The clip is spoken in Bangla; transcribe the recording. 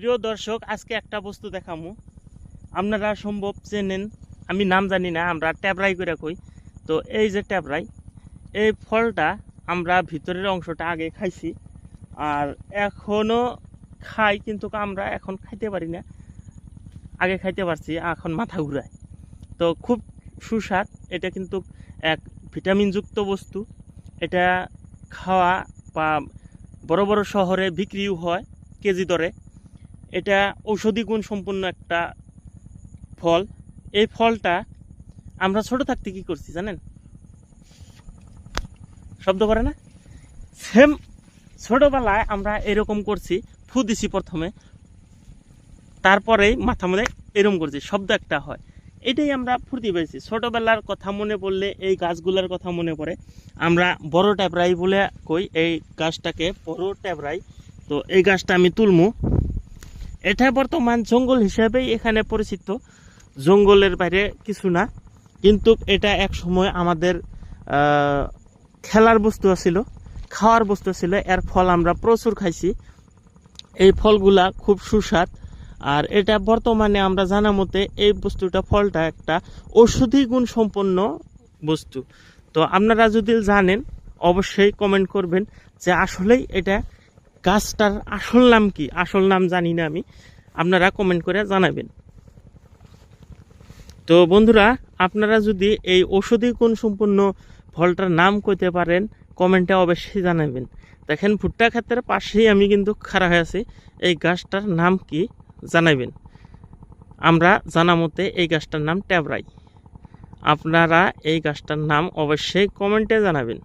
প্রিয় দর্শক, আজকে একটা বস্তু দেখামু। আপনারা সম্ভব চেনেন, আমি নাম জানি না, আমরা ট্যাবরাই করে কই। তো এই যে ট্যাবরাই এই ফলটা আমরা ভিতরের অংশটা আগে খাইছি, আর এখনও খাই, কিন্তু আমরা এখন খাইতে পারি না। আগে খাইতে পারছি, এখন মাথা ঘুরায়। তো খুব সুস্বাদ, এটা কিন্তু এক ভিটামিনযুক্ত বস্তু। এটা খাওয়া বা বড় বড় শহরে বিক্রিও হয় কেজি দরে। এটা ঔষধি গুণ সম্পন্ন একটা ফল। এই ফলটা আমরা ছোট থাকতে কি করছি জানেন? শব্দ করে না? সেম ছোটবেলায় আমরা এরকম করছি, ফু দিছি প্রথমে, তারপরেই মাথা মধ্যে এরকম করছি, শব্দ একটা হয়। এটাই আমরা ফুর্তি পেয়েছি। ছোটবেলার কথা মনে পড়লে, এই গাছগুলোর কথা মনে পড়ে। আমরা বড় ট্যাবরাই বলে কই, এই গাছটাকে বড় ট্যাবরাই তো এই গাছটা আমি তুলমু। এটা বর্তমান জঙ্গল হিসেবেই এখানে পরিচিত। জঙ্গলের বাইরে কিছু না। কিন্তু এটা এক সময় আমাদের খেলার বস্তু ছিল খাওয়ার বস্তু ছিল এর ফল আমরা প্রচুর খাইছি। এই ফলগুলা খুব সুস্বাদ। আর এটা বর্তমানে আমরা জানা মতে এই বস্তুটা ফলটা একটা ঔষধি গুণ সম্পন্ন বস্তু। তো আপনারা যদি জানেন, অবশ্যই কমেন্ট করবেন যে আসলেই এটা গাছটার আসল নাম কি? আসল নাম জানি না আমি। আপনারা কমেন্ট করে জানাবেন। তো বন্ধুরা, আপনারা যদি এই ঔষধি গুণ সম্পূর্ণ ফলটার নাম কইতে পারেন কমেন্টে অবশ্যই জানাবেন। দেখেন, ভুট্টা ক্ষেতের পাশেই আমি কিন্তু খাড়া হয়ে আছি। এই গাছটার নাম কি? জানাবেন। আমরা জানা মতে এই গাছটার নাম ট্যাবরাই আপনারা এই গাছটার নাম অবশ্যই কমেন্টে জানাবেন।